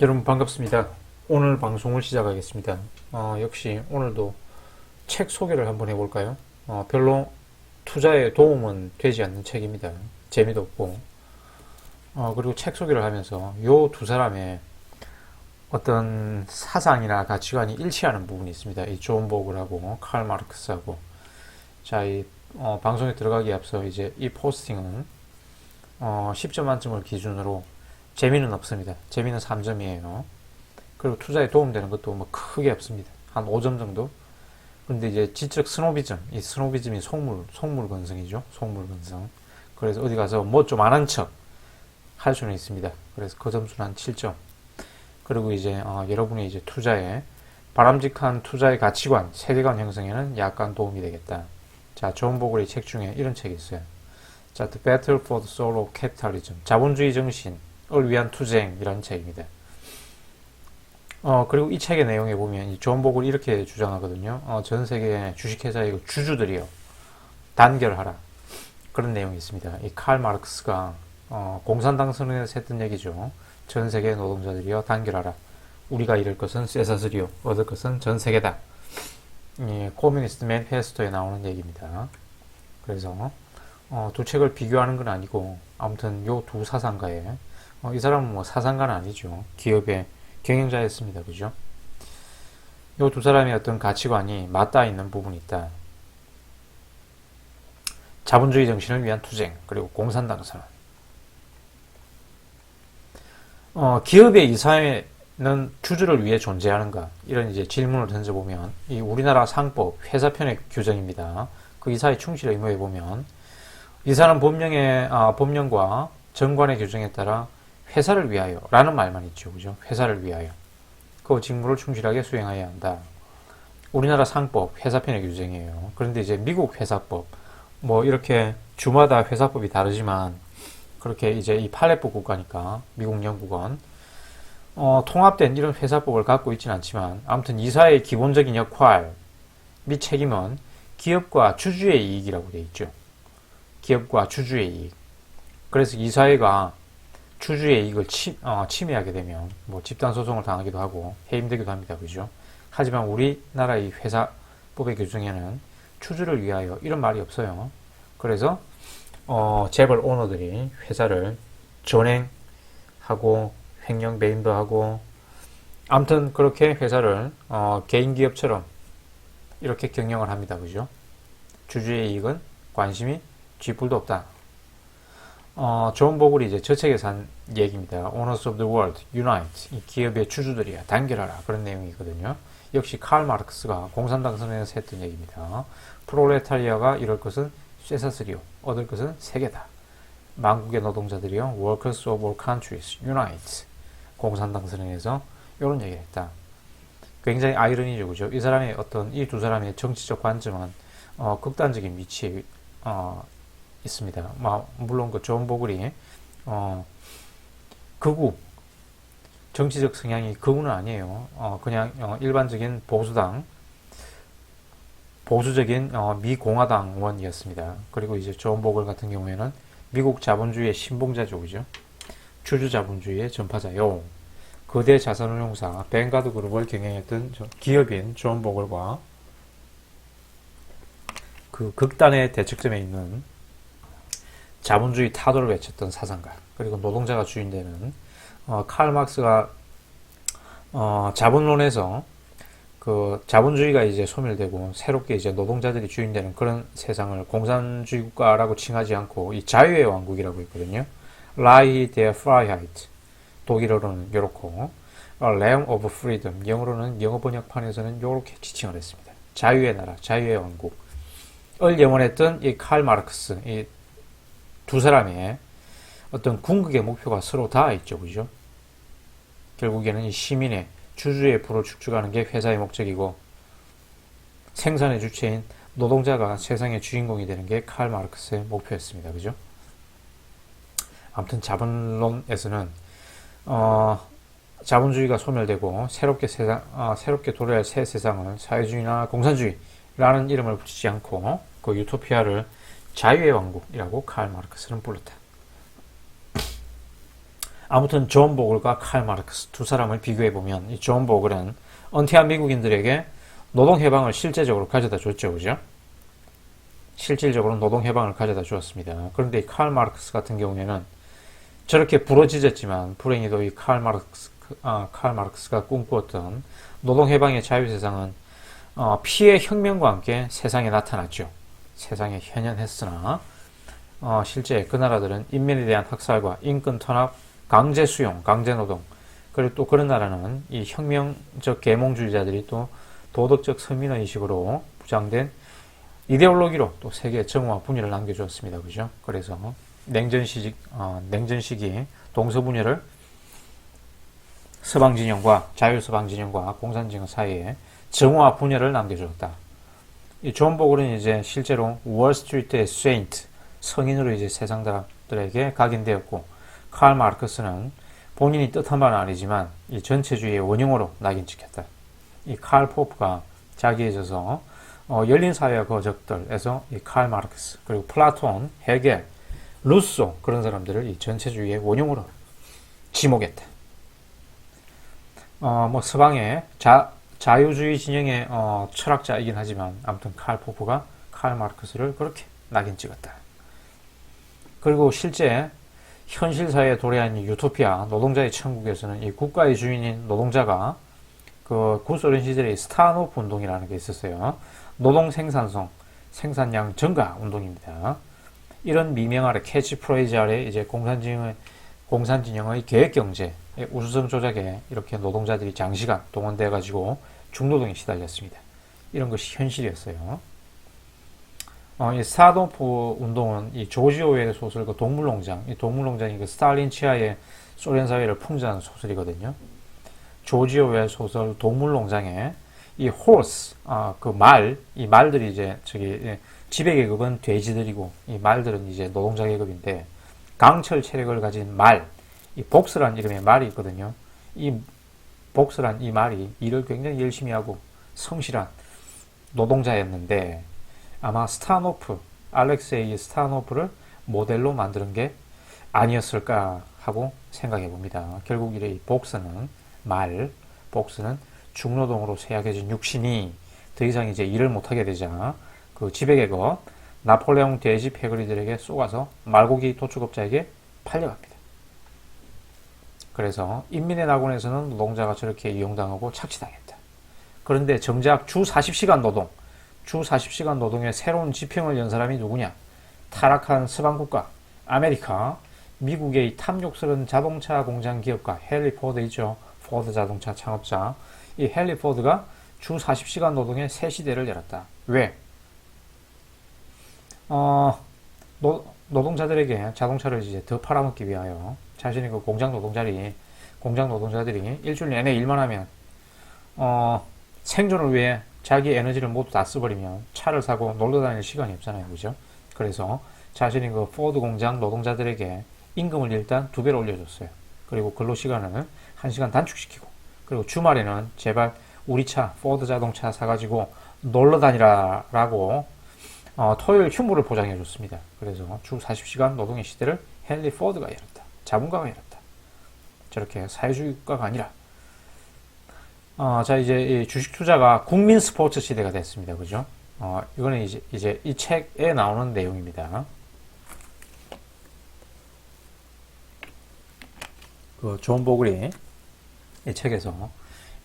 여러분 반갑습니다. 오늘 방송을 시작하겠습니다. 어, 역시 오늘도 책 소개를 한번 해볼까요? 어, 별로 투자에 도움은 되지 않는 책입니다. 재미도 없고. 어, 그리고 책 소개를 하면서 요 두 사람의 어떤 사상이나 가치관이 일치하는 부분이 있습니다. 이 존 보글하고 칼 마르크스하고. 자, 이 어, 방송에 들어가기 앞서 이제 이 포스팅은 어, 10점 만점을 기준으로 재미는 없습니다. 재미는 3점이에요. 그리고 투자에 도움되는 것도 뭐 크게 없습니다. 한 5점 정도? 근데 이제 지적 스노비즘, 이 스노비즘이 속물, 속물 건성이죠. 속물 건성. 그래서 어디 가서 뭐 좀 안 한 척 할 수는 있습니다. 그래서 그 점수는 한 7점. 그리고 이제 어, 여러분이 이제 투자에 바람직한 투자의 가치관, 세계관 형성에는 약간 도움이 되겠다. 자, 존 보글의 책 중에 이런 책이 있어요. 자, The Battle for the Soul of Capitalism. 자본주의 정신 을 위한 투쟁이라는 책입니다. 어, 그리고 이 책의 내용에 보면 이존 보글 이렇게 주장하거든요. 어, 전 세계 주식회사의 주주들이요. 단결하라. 그런 내용이 있습니다. 이 칼 마르크스가 어, 공산당 선언에서 했던 얘기죠. 전 세계 노동자들이여 단결하라. 우리가 잃을 것은 쇠사슬이요. 얻을 것은 전 세계다. 이 코뮤니스트 맨페스토에 나오는 얘기입니다. 그래서 어, 두 책을 비교하는 건 아니고 아무튼 요 두 사상가에 어, 이 사람은 뭐 사상가는 아니죠. 기업의 경영자였습니다. 그죠? 요 두 사람의 어떤 가치관이 맞닿아 있는 부분이 있다. 자본주의 정신을 위한 투쟁, 그리고 공산당 선언. 어, 기업의 이사회는 주주를 위해 존재하는가? 이런 이제 질문을 던져보면, 이 우리나라 상법, 회사편의 규정입니다. 그 이사회 충실 의무에 보면, 이사는 법령의, 아, 법령과 정관의 규정에 따라 회사를 위하여 라는 말만 있죠. 그죠? 회사를 위하여. 그 직무를 충실하게 수행해야 한다. 우리나라 상법, 회사편의 규정이에요. 그런데 이제 미국 회사법, 뭐 이렇게 주마다 회사법이 다르지만 그렇게 이제 이 팔레법 국가니까 미국 영국은 어, 통합된 이런 회사법을 갖고 있지는 않지만 아무튼 이사의 기본적인 역할 및 책임은 기업과 주주의 이익이라고 되어 있죠. 기업과 주주의 이익. 그래서 이 사회가 주주의 이익을 침, 어, 침해하게 되면 뭐 집단 소송을 당하기도 하고 해임되기도 합니다. 그죠? 하지만 우리나라의 회사법의 규정에는 추주를 위하여 이런 말이 없어요. 그래서 어, 재벌 오너들이 회사를 전행하고 횡령 배임도 하고 아무튼 그렇게 회사를 어, 개인 기업처럼 이렇게 경영을 합니다. 그죠? 주주의 이익은 관심이 쥐뿔도 없다. 어, 존 보글이 이제 저 책에서 한 얘기입니다. Owners of the World, Unite. 이 기업의 주주들이야. 단결하라. 그런 내용이거든요. 역시 칼 마르크스가 공산당 선언에서 했던 얘기입니다. 프롤레타리아가 이럴 것은 쇠사슬이요. 얻을 것은 세계다. 만국의 노동자들이요. Workers of all countries, unite. 공산당 선언에서 이런 얘기를 했다. 굉장히 아이러니죠. 그죠? 이 사람의 어떤, 이 두 사람의 정치적 관점은, 어, 극단적인 위치에, 어, 있습니다. 물론 그 존 보글이 어, 극우 정치적 성향이 극우는 아니에요. 어, 그냥 어, 일반적인 보수당 보수적인 어, 미 공화당원이었습니다. 그리고 이제 존 보글 같은 경우에는 미국 자본주의의 신봉자죠? 주주 자본주의의 전파자요. 거대 자산운용사 뱅가드 그룹을 경영했던 기업인 존 보글과 그 극단의 대척점에 있는 자본주의 타도를 외쳤던 사상가 그리고 노동자가 주인되는 어, 칼 막스가 어, 자본론에서 그 자본주의가 이제 소멸되고 새롭게 이제 노동자들이 주인되는 그런 세상을 공산주의 국가라고 칭하지 않고 이 자유의 왕국이라고 있거든요. Lie der Freiheit 독일어로는 요렇고 Realm of Freedom 영어로는 영어 번역판에서는 요렇게 지칭을 했습니다. 자유의 나라, 자유의 왕국. 을 영원했던 이 칼 마르크스, 이 두 사람의 어떤 궁극의 목표가 서로 다 있죠. 그죠? 결국에는 이 시민의 주주의 부를 축축하는 게 회사의 목적이고 생산의 주체인 노동자가 세상의 주인공이 되는 게 칼 마르크스의 목표였습니다. 그죠? 아무튼 자본론에서는 어, 자본주의가 소멸되고 새롭게 세상 어, 새롭게 도래할 새 세상을 사회주의나 공산주의라는 이름을 붙이지 않고 그 유토피아를 자유의 왕국이라고 칼 마르크스는 불렀다. 아무튼 존 보글과 칼 마르크스 두 사람을 비교해 보면 이존 보글은 은퇴한 미국인들에게 노동 해방을 실제적으로 가져다 줬죠, 그죠? 실질적으로 노동 해방을 가져다 주었습니다. 그런데 이칼 마르크스 같은 경우에는 저렇게 부러지졌지만 불행히도 이 칼 마르크스 아, 칼 마르크스가 꿈꾸었던 노동 해방의 자유 세상은 어, 피해 혁명과 함께 세상에 나타났죠. 세상에 현현했으나 어, 실제 그 나라들은 인민에 대한 학살과 인권 탄압, 강제 수용, 강제 노동 그리고 또 그런 나라는 이 혁명적 계몽주의자들이 또 도덕적 서민의 의식으로 부장된 이데올로기로 또 세계 정오와 분열을 남겨주었습니다. 그죠? 그래서 냉전 시기, 어, 냉전 시기 동서 분열을 서방 진영과 자유 서방 진영과 공산 진영 사이에 정오와 분열을 남겨주었다. 이존 보글은 이제 실제로 월스트리트의 세인트 성인으로 이제 세상 사람들에게 각인되었고 칼 마르크스는 본인이 뜻한 바는 아니지만 이 전체주의의 원형으로 낙인 찍혔다. 이 칼 포프가 자기에 있어서 어, 열린 사회와 거적들에서 이 칼 마르크스 그리고 플라톤, 헤겔, 루소 그런 사람들을 이 전체주의의 원형으로 지목했다. 어, 뭐 서방의 자, 자유주의 진영의 어, 철학자이긴 하지만 아무튼 칼 포프가 칼 마르크스를 그렇게 낙인 찍었다. 그리고 실제 현실 사회에 도래한 이 유토피아 노동자의 천국에서는 이 국가의 주인인 노동자가 그 구소련 시절의 스타노프 운동이라는 게 있었어요. 노동 생산성, 생산량 증가 운동입니다. 이런 미명 아래 캐치프레이즈 아래 이제 공산진영의 공산진영의 계획 경제 우수성 조작에 이렇게 노동자들이 장시간 동원돼 가지고 중노동에 시달렸습니다. 이런 것이 현실이었어요. 어, 이 사도포 운동은 이 조지 오웰의 소설 그 동물농장, 이 동물농장이 그 스탈린 치하의 소련 사회를 풍자하는 소설이거든요. 조지 오웰 소설 동물농장에 이 horse, 아, 그 말, 이 말들이 이제 저기 예, 지배 계급은 돼지들이고 이 말들은 이제 노동자 계급인데 강철 체력을 가진 말, 이 복스란 이름의 말이 있거든요. 이 복스란 이 말이 일을 굉장히 열심히 하고 성실한 노동자였는데 아마 스타노프, 알렉세이 스타노프를 모델로 만드는 게 아니었을까 하고 생각해 봅니다. 결국 이 복스는 말, 복스는 중노동으로 쇠약해진 육신이 더 이상 이제 일을 못하게 되자 그 지배계급 나폴레옹 대지 패거리들에게 쏘아서 말고기 도축업자에게 팔려갑니다. 그래서 인민의 낙원에서는 노동자가 저렇게 이용당하고 착취당했다. 그런데 정작 주 40시간 노동, 주 40시간 노동의 새로운 지평을 연 사람이 누구냐? 타락한 서방국가, 아메리카, 미국의 탐욕스러운 자동차 공장 기업가 헨리 포드 있죠. 포드 자동차 창업자. 이 헨리 포드가 주 40시간 노동의 새 시대를 열었다. 왜? 어, 노, 노동자들에게 자동차를 이제 더 팔아먹기 위하여 자신의 그 공장 노동자리, 공장 노동자들이 일주일 내내 일만 하면, 어, 생존을 위해 자기 에너지를 모두 다 써버리면 차를 사고 놀러 다닐 시간이 없잖아요. 그죠? 그래서 자신이 그 포드 공장 노동자들에게 임금을 일단 두 배로 올려줬어요. 그리고 근로 시간을 한 시간 단축시키고, 그리고 주말에는 제발 우리 차, 포드 자동차 사가지고 놀러 다니라 라고 어, 토요일 휴무를 보장해 줬습니다. 그래서 주 40시간 노동의 시대를 헨리 포드가 열었다. 자본가가 열었다. 저렇게 사회주의 국가가 아니라 어, 자 이제 이 주식 투자가 국민 스포츠 시대가 됐습니다. 그죠? 어, 이거는 이제 이제 이 책에 나오는 내용입니다. 그 존 보글이 이 책에서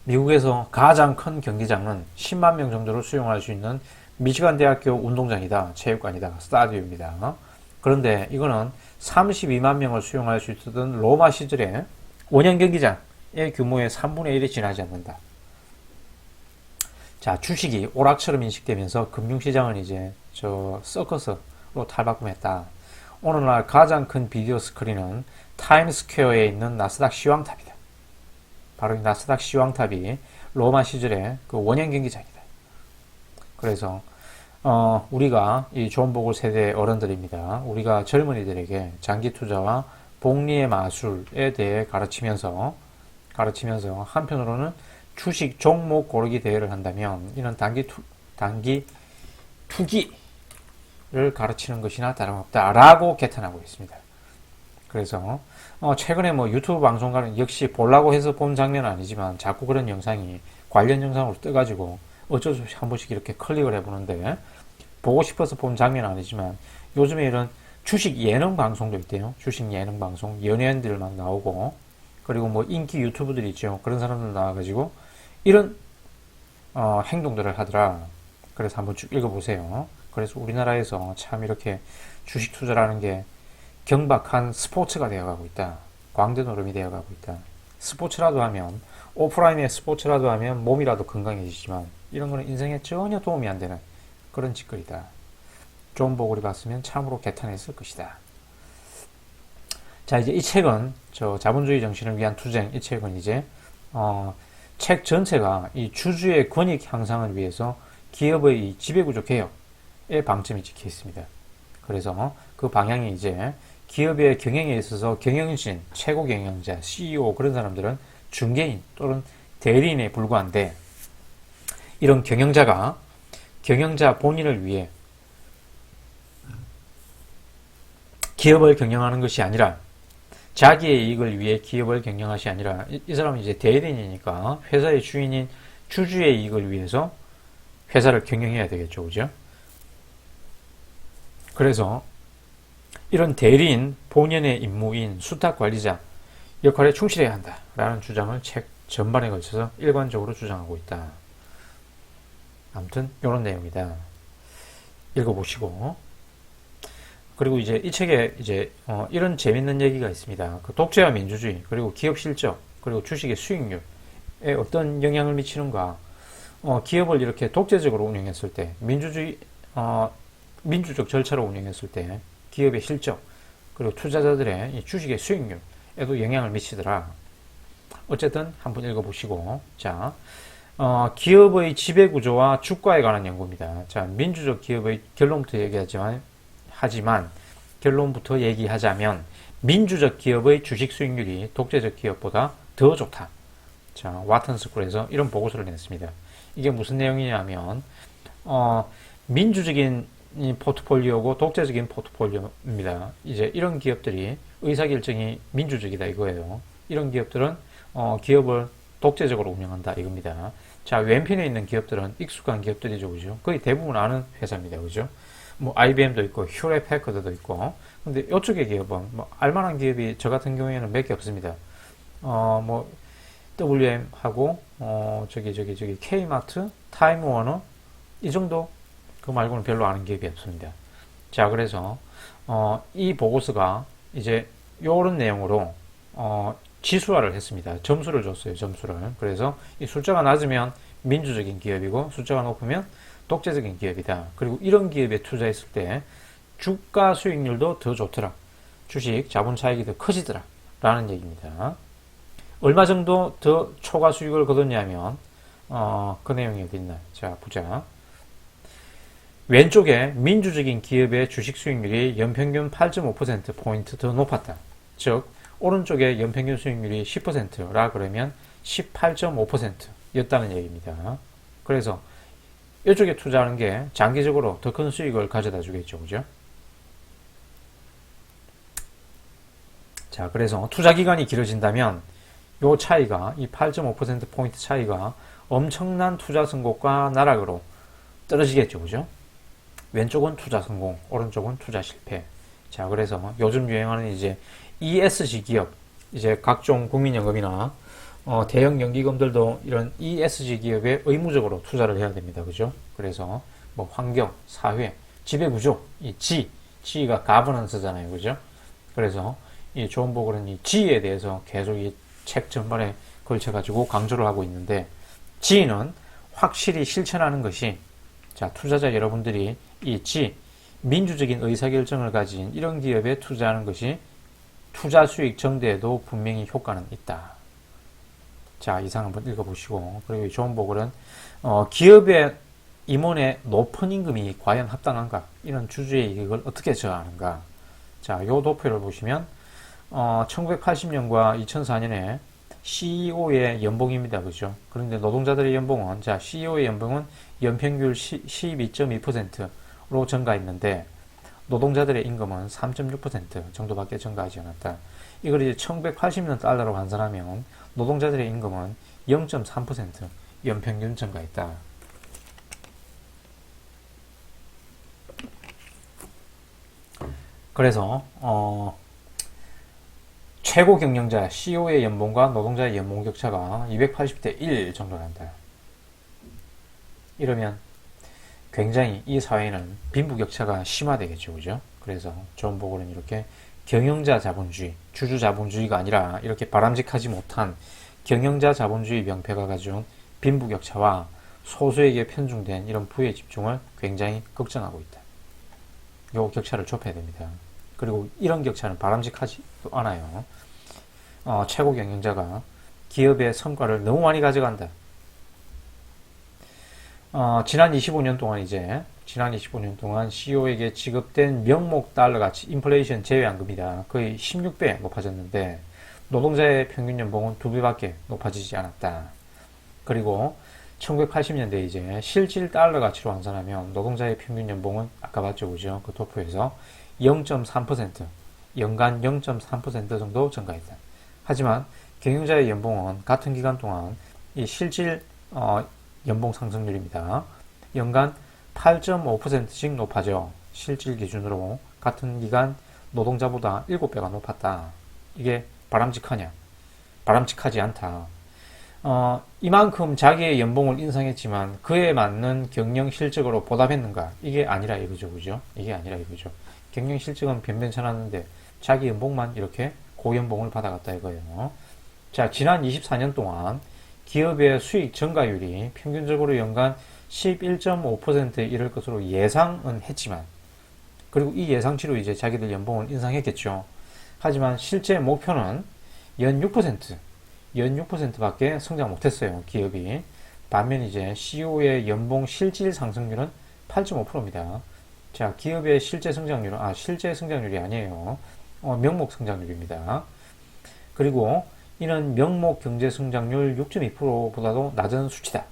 미국에서 가장 큰 경기장은 10만 명 정도를 수용할 수 있는 미시간 대학교 운동장이다. 체육관이다. 스타디움입니다. 그런데 이거는 32만 명을 수용할 수 있었던 로마 시절의 원형 경기장의 규모의 3분의 1이 지나지 않는다. 자, 주식이 오락처럼 인식되면서 금융시장은 이제 저 서커스로 탈바꿈했다. 오늘날 가장 큰 비디오 스크린은 타임스퀘어에 있는 나스닥 시황탑이다. 바로 이 나스닥 시황탑이 로마 시절의 그 원형 경기장이다. 그래서 어, 우리가 이 복을 세대 어른들입니다. 우리가 젊은이들에게 장기 투자와 복리의 마술에 대해 가르치면서 가르치면서 한편으로는 주식 종목 고르기 대회를 한다면 이런 단기 투, 단기 투기를 가르치는 것이나 다름없다라고 개탄하고 있습니다. 그래서 어, 최근에 뭐 유튜브 방송가는 역시 보려고 해서 본 장면은 아니지만 자꾸 그런 영상이 관련 영상으로 떠가지고 어쩔 수 없이 한 번씩 이렇게 클릭을 해보는데 보고 싶어서 본 장면은 아니지만 요즘에 이런 주식 예능 방송도 있대요. 주식 예능 방송 연예인들 막 나오고 그리고 뭐 인기 유튜브들이 있죠. 그런 사람들 나와가지고 이런 어, 행동들을 하더라. 그래서 한번 쭉 읽어보세요. 그래서 우리나라에서 참 이렇게 주식 투자라는 게 경박한 스포츠가 되어가고 있다. 광대 노름이 되어가고 있다. 스포츠라도 하면 오프라인의 스포츠라도 하면 몸이라도 건강해지지만 이런 거는 인생에 전혀 도움이 안 되는 그런 짓거리다. 존 보글이 봤으면 참으로 개탄했을 것이다. 자 이제 이 책은 저 자본주의 정신을 위한 투쟁 이 책은 이제 어, 책 전체가 이 주주의 권익 향상을 위해서 기업의 이 지배구조 개혁에 방점이 찍혀 있습니다. 그래서 그 방향이 이제 기업의 경영에 있어서 경영신, 최고 경영자, CEO 그런 사람들은 중개인 또는 대리인에 불과한데 이런 경영자가 경영자 본인을 위해 기업을 경영하는 것이 아니라 자기의 이익을 위해 기업을 것이 아니라 이, 이 사람은 이제 대리인이니까 회사의 주인인 주주의 이익을 위해서 회사를 경영해야 되겠죠. 그죠? 그래서 이런 대리인 본연의 임무인 수탁 관리자 역할에 충실해야 한다라는 주장을 책 전반에 걸쳐서 일관적으로 주장하고 있다. 아무튼 이런 내용이다. 읽어보시고 그리고 이제 이 책에 이제 어 이런 재밌는 얘기가 있습니다. 그 독재와 민주주의 그리고 기업 실적 그리고 주식의 수익률에 어떤 영향을 미치는가? 어 기업을 이렇게 독재적으로 운영했을 때 민주주의 어 민주적 절차로 운영했을 때 기업의 실적 그리고 투자자들의 주식의 수익률에도 영향을 미치더라. 어쨌든 한번 읽어보시고 자 어, 기업의 지배 구조와 주가에 관한 연구입니다. 자 민주적 기업의 결론부터 얘기하지만 하지만 결론부터 얘기하자면 민주적 기업의 주식 수익률이 독재적 기업보다 더 좋다. 자 와튼 스쿨에서 이런 보고서를 냈습니다. 이게 무슨 내용이냐면 어, 민주적인 포트폴리오고 독재적인 포트폴리오입니다. 이제 이런 기업들이 의사결정이 민주적이다 이거예요. 이런 기업들은 어, 기업을 독재적으로 운영한다 이겁니다. 자 왼편에 있는 기업들은 익숙한 기업들이죠, 그죠? 거의 대부분 아는 회사입니다, 그죠? 뭐 IBM도 있고 휴레 패커드도 있고 근데 이쪽의 기업은 뭐 알만한 기업이 저 같은 경우에는 몇 개 없습니다. 어뭐 WM 하고 어 저기 저기 저기 K마트, 타임워너 이 정도 그 말고는 별로 아는 기업이 없습니다. 자 그래서 어, 이 보고서가 이제 요런 내용으로 어, 지수화를 했습니다. 점수를 줬어요. 점수를. 그래서 이 숫자가 낮으면 민주적인 기업이고 숫자가 높으면 독재적인 기업이다. 그리고 이런 기업에 투자했을 때 주가 수익률도 더 좋더라. 주식 자본 차익이 더 커지더라. 라는 얘기입니다. 얼마 정도 더 초과 수익을 거뒀냐면 어, 그 내용이 어디 있나? 자, 보자. 왼쪽에 민주적인 기업의 주식 수익률이 연평균 8.5%포인트 더 높았다. 즉, 오른쪽에 연평균 수익률이 10%라 그러면 18.5%였다는 얘기입니다. 그래서 이쪽에 투자하는 게 장기적으로 더 큰 수익을 가져다 주겠죠. 그죠? 자, 그래서 투자 기간이 길어진다면 이 차이가, 이 8.5%포인트 차이가 엄청난 투자 성공과 나락으로 떨어지겠죠. 그죠? 왼쪽은 투자 성공, 오른쪽은 투자 실패. 자, 그래서 요즘 유행하는 이제 ESG 기업, 이제 각종 국민연금이나 어, 대형 연기금들도 이런 ESG 기업에 의무적으로 투자를 해야 됩니다. 그죠? 그래서 뭐 환경, 사회, 지배구조, 이 G, G가 가버넌스잖아요. 그죠? 그래서 이존 보글은 이 G에 대해서 계속 이 책 전반에 걸쳐가지고 강조를 하고 있는데 G는 확실히 실천하는 것이 자, 투자자 여러분들이 이 G, 민주적인 의사결정을 가진 이런 기업에 투자하는 것이 투자 수익 정대에도 분명히 효과는 있다. 자, 이상 한번 읽어보시고, 그리고 좋은 보글은, 어, 기업의 임원의 높은 임금이 과연 합당한가? 이런 주주의 이익을 어떻게 저하는가? 자, 요 도표를 보시면, 어, 1980년과 2004년에 CEO의 연봉입니다. 그죠? 그런데 노동자들의 연봉은, 자, CEO의 연봉은 연평균 12.2%로 증가했는데, 노동자들의 임금은 3.6% 정도밖에 증가하지 않았다. 이걸 이제 1980년 달러로 환산하면 노동자들의 임금은 0.3% 연평균 증가했다. 그래서 어, 최고 경영자 CEO의 연봉과 노동자의 연봉 격차가 280대 1 정도 난다. 이러면 굉장히 이 사회는 빈부격차가 심화되겠죠, 그죠? 그래서 존 보글은 이렇게 경영자 자본주의, 주주 자본주의가 아니라 이렇게 바람직하지 못한 경영자 자본주의 명패가 가져온 빈부격차와 소수에게 편중된 이런 부의 집중을 굉장히 걱정하고 있다. 요 격차를 좁혀야 됩니다. 그리고 이런 격차는 바람직하지 않아요. 어, 최고 경영자가 기업의 성과를 너무 많이 가져간다. 어, 지난 25년 동안 이제 지난 25년 동안 CEO에게 지급된 명목 달러 가치 인플레이션 제외한급이다. 거의 16배 높아졌는데 노동자의 평균 연봉은 두 배밖에 높아지지 않았다. 그리고 1980년대 이제 실질 달러 가치로 환산하면 노동자의 평균 연봉은 아까 봤죠, 그죠? 그 토프에서 0.3% 연간 0.3% 정도 증가했다. 하지만 경영자의 연봉은 같은 기간 동안 이 실질 어, 연봉 상승률입니다. 연간 8.5%씩 높아져 실질 기준으로 같은 기간 노동자보다 7배가 높았다. 이게 바람직하냐? 바람직하지 않다. 어, 이만큼 자기의 연봉을 인상했지만 그에 맞는 경영 실적으로 보답했는가? 이게 아니라 이거죠, 그죠? 이게 아니라 이거죠. 경영 실적은 변변찮았는데 자기 연봉만 이렇게 고연봉을 받아갔다 이거예요. 자, 지난 24년 동안 기업의 수익 증가율이 평균적으로 연간 11.5%에 이를 것으로 예상은 했지만, 그리고 이 예상치로 이제 자기들 연봉을 인상했겠죠. 하지만 실제 목표는 연 6%, 연 6%밖에 성장 못했어요. 기업이. 반면 이제 CEO의 연봉 실질 상승률은 8.5%입니다. 자, 기업의 실제 성장률은, 아, 실제 성장률이 아니에요. 어, 명목 성장률입니다. 그리고 이는 명목 경제 성장률 6.2%보다도 낮은 수치다.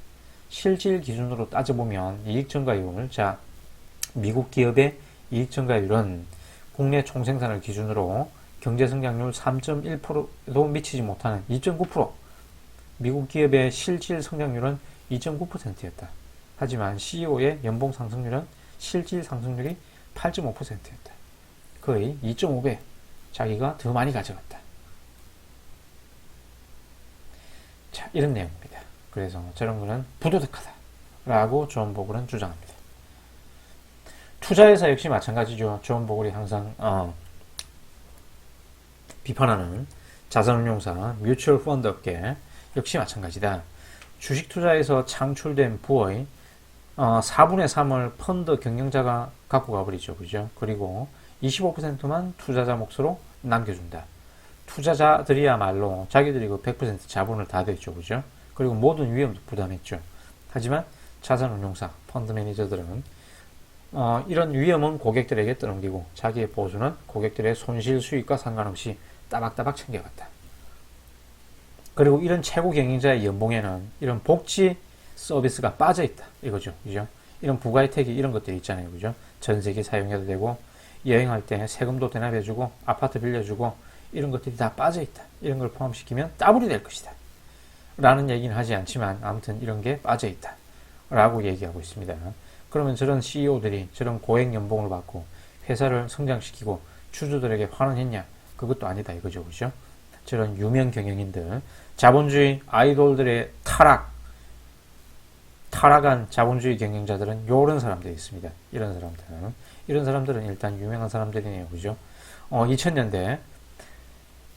실질 기준으로 따져보면 이익 증가율, 자, 미국 기업의 이익 증가율은 국내 총생산을 기준으로 경제 성장률 3.1%도 미치지 못하는 2.9%. 미국 기업의 실질 성장률은 2.9%였다. 하지만 CEO의 연봉 상승률은 실질 상승률이 8.5%였다. 거의 2.5배 자기가 더 많이 가져갔다. 자, 이런 내용입니다. 그래서 저런 거는 부도덕하다. 라고 존 보글은 주장합니다. 투자회사 역시 마찬가지죠. 존 보글이 항상 어, 비판하는 자산운용사 뮤추얼 펀드 업계 역시 마찬가지다. 주식 투자에서 창출된 부의 어, 4분의 3을 펀드 경영자가 갖고 가버리죠. 그죠? 그리고 25%만 투자자 몫으로 남겨준다. 투자자들이야말로 자기들이 그 100% 자본을 다 됐죠. 그죠? 그리고 모든 위험도 부담했죠. 하지만 자산운용사, 펀드 매니저들은 어, 이런 위험은 고객들에게 떠넘기고 자기의 보수는 고객들의 손실 수익과 상관없이 따박따박 챙겨갔다. 그리고 이런 최고 경영자의 연봉에는 이런 복지 서비스가 빠져 있다. 이거죠. 그죠? 이런 부가 혜택이 이런 것들이 있잖아요. 그죠? 전세기 사용해도 되고, 여행할 때 세금도 대납해주고, 아파트 빌려주고, 이런 것들이 다 빠져 있다. 이런 걸 포함시키면 따블이 될 것이다. 라는 얘기는 하지 않지만, 아무튼 이런 게 빠져 있다. 라고 얘기하고 있습니다. 그러면 저런 CEO들이 저런 고액 연봉을 받고, 회사를 성장시키고, 주주들에게 환원했냐? 그것도 아니다. 이거죠. 그죠? 저런 유명 경영인들, 자본주의 아이돌들의 타락, 타락한 자본주의 경영자들은 요런 사람들이 있습니다. 이런 사람들은. 이런 사람들은 일단 유명한 사람들이네요. 그죠? 어, 2000년대,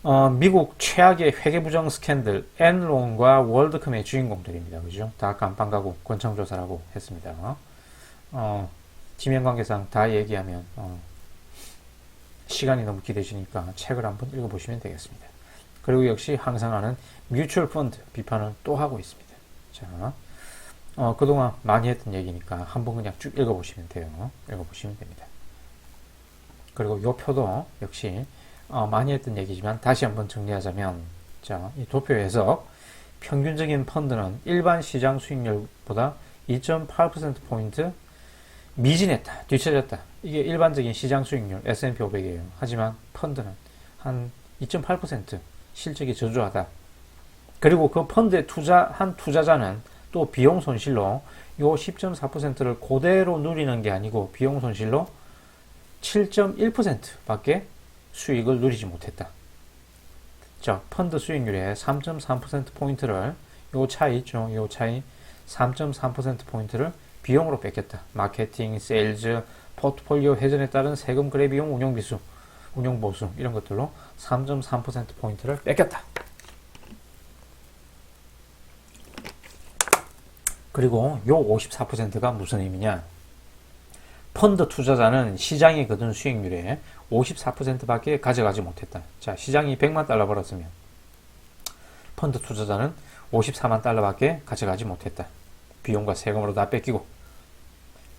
어, 미국 최악의 회계부정 스캔들, 엔론과 월드컴의 주인공들입니다. 그죠? 다 간판 가고 권청조사라고 했습니다. 어, 지명관계상 다 얘기하면, 어, 시간이 너무 길어지니까 책을 한번 읽어보시면 되겠습니다. 그리고 역시 항상 하는 뮤추얼 펀드 비판을 또 하고 있습니다. 자, 어, 그동안 많이 했던 얘기니까 한번 그냥 쭉 읽어보시면 돼요. 읽어보시면 됩니다. 그리고 요 표도 역시 어, 많이 했던 얘기지만 다시 한번 정리하자면 자, 이 도표 해석 평균적인 펀드는 일반 시장 수익률보다 2.8%포인트 미진했다, 뒤처졌다. 이게 일반적인 시장 수익률 S&P 500이에요. 하지만 펀드는 한 2.8% 실적이 저조하다. 그리고 그 펀드에 투자한 투자자는 또 비용 손실로 요 10.4%를 그대로 누리는 게 아니고 비용 손실로 7.1%밖에 수익을 누리지 못했다. 자, 펀드 수익률의 3.3%포인트를 요 차이 있죠. 요 차이 3.3%포인트를 비용으로 뺏겼다. 마케팅, 세일즈, 포트폴리오 회전에 따른 세금 거래 비용 운용 비수, 운용 보수 이런 것들로 3.3%포인트를 뺏겼다. 그리고 요 54%가 무슨 의미냐? 펀드 투자자는 시장이 거둔 수익률의 54%밖에 가져가지 못했다. 자, 시장이 100만 달러 벌었으면 펀드 투자자는 54만 달러밖에 가져가지 못했다. 비용과 세금으로 다 뺏기고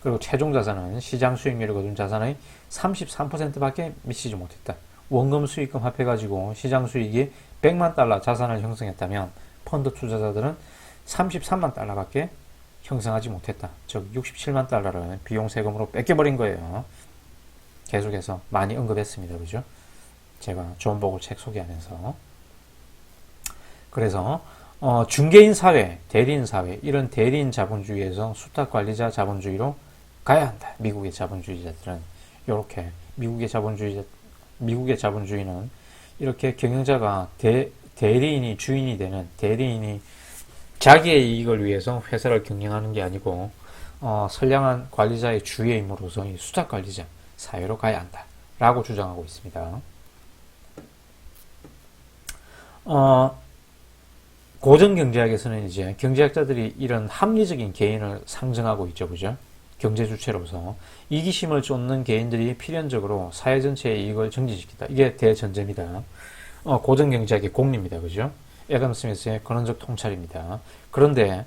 그리고 최종 자산은 시장 수익률을 거둔 자산의 33%밖에 미치지 못했다. 원금 수익금 합해가지고 시장 수익이 100만 달러 자산을 형성했다면 펀드 투자자들은 33만 달러밖에 형성하지 못했다. 즉 67만 달러를 비용 세금으로 뺏겨버린 거예요. 계속해서 많이 언급했습니다. 그죠? 제가 존 보고 책 소개하면서 그래서 어, 중개인 사회, 대리인 사회 이런 대리인 자본주의에서 수탁 관리자 자본주의로 가야 한다. 미국의 자본주의자들은 이렇게 미국의 자본주의자 미국의 자본주의는 이렇게 경영자가 대, 대리인이 주인이 되는 대리인이 자기의 이익을 위해서 회사를 경영하는 게 아니고 어, 선량한 관리자의 주의 임으로서 이 수탁 관리자 사회로 가야 한다. 라고 주장하고 있습니다. 어, 고전 경제학에서는 이제 경제학자들이 이런 합리적인 개인을 상정하고 있죠. 그죠? 경제 주체로서 이기심을 쫓는 개인들이 필연적으로 사회 전체의 이익을 정지시킨다. 이게 대전제입니다. 어, 고전 경제학의 공리입니다. 그죠? 애덤 스미스의 근원적 통찰입니다. 그런데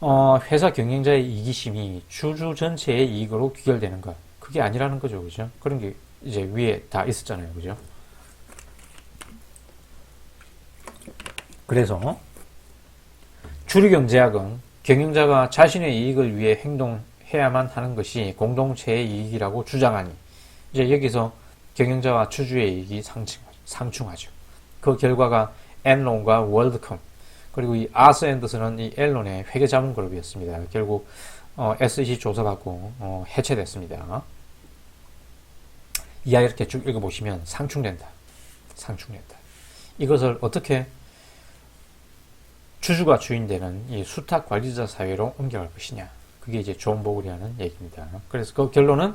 어, 회사 경영자의 이기심이 주주 전체의 이익으로 귀결되는 것 그게 아니라는 거죠, 그죠? 그런 게 이제 위에 다 있었잖아요, 그죠? 그래서 주류경제학은 경영자가 자신의 이익을 위해 행동해야만 하는 것이 공동체의 이익이라고 주장하니 이제 여기서 경영자와 주주의 이익이 상충, 상충하죠. 그 결과가 엔론과 월드컴 그리고 이 아스 앤더슨은 이 앨런의 회계 자문 그룹이었습니다. 결국 어, SEC 조사받고 어, 해체됐습니다. 이하 이렇게 쭉 읽어보시면 상충된다. 상충된다. 이것을 어떻게 주주가 주인되는 이 수탁 관리자 사회로 옮겨갈 것이냐. 그게 이제 존 보글이 하는 얘기입니다. 그래서 그 결론은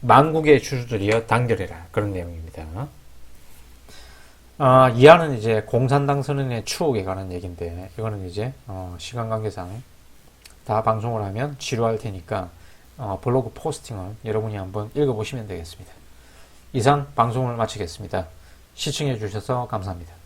만국의 주주들이여 단결해라. 그런 내용입니다. 아, 이하는 이제 공산당 선언의 추억에 관한 얘기인데, 이거는 이제, 어, 시간 관계상 다 방송을 하면 지루할 테니까, 어, 블로그 포스팅을 여러분이 한번 읽어보시면 되겠습니다. 이상 방송을 마치겠습니다. 시청해 주셔서 감사합니다.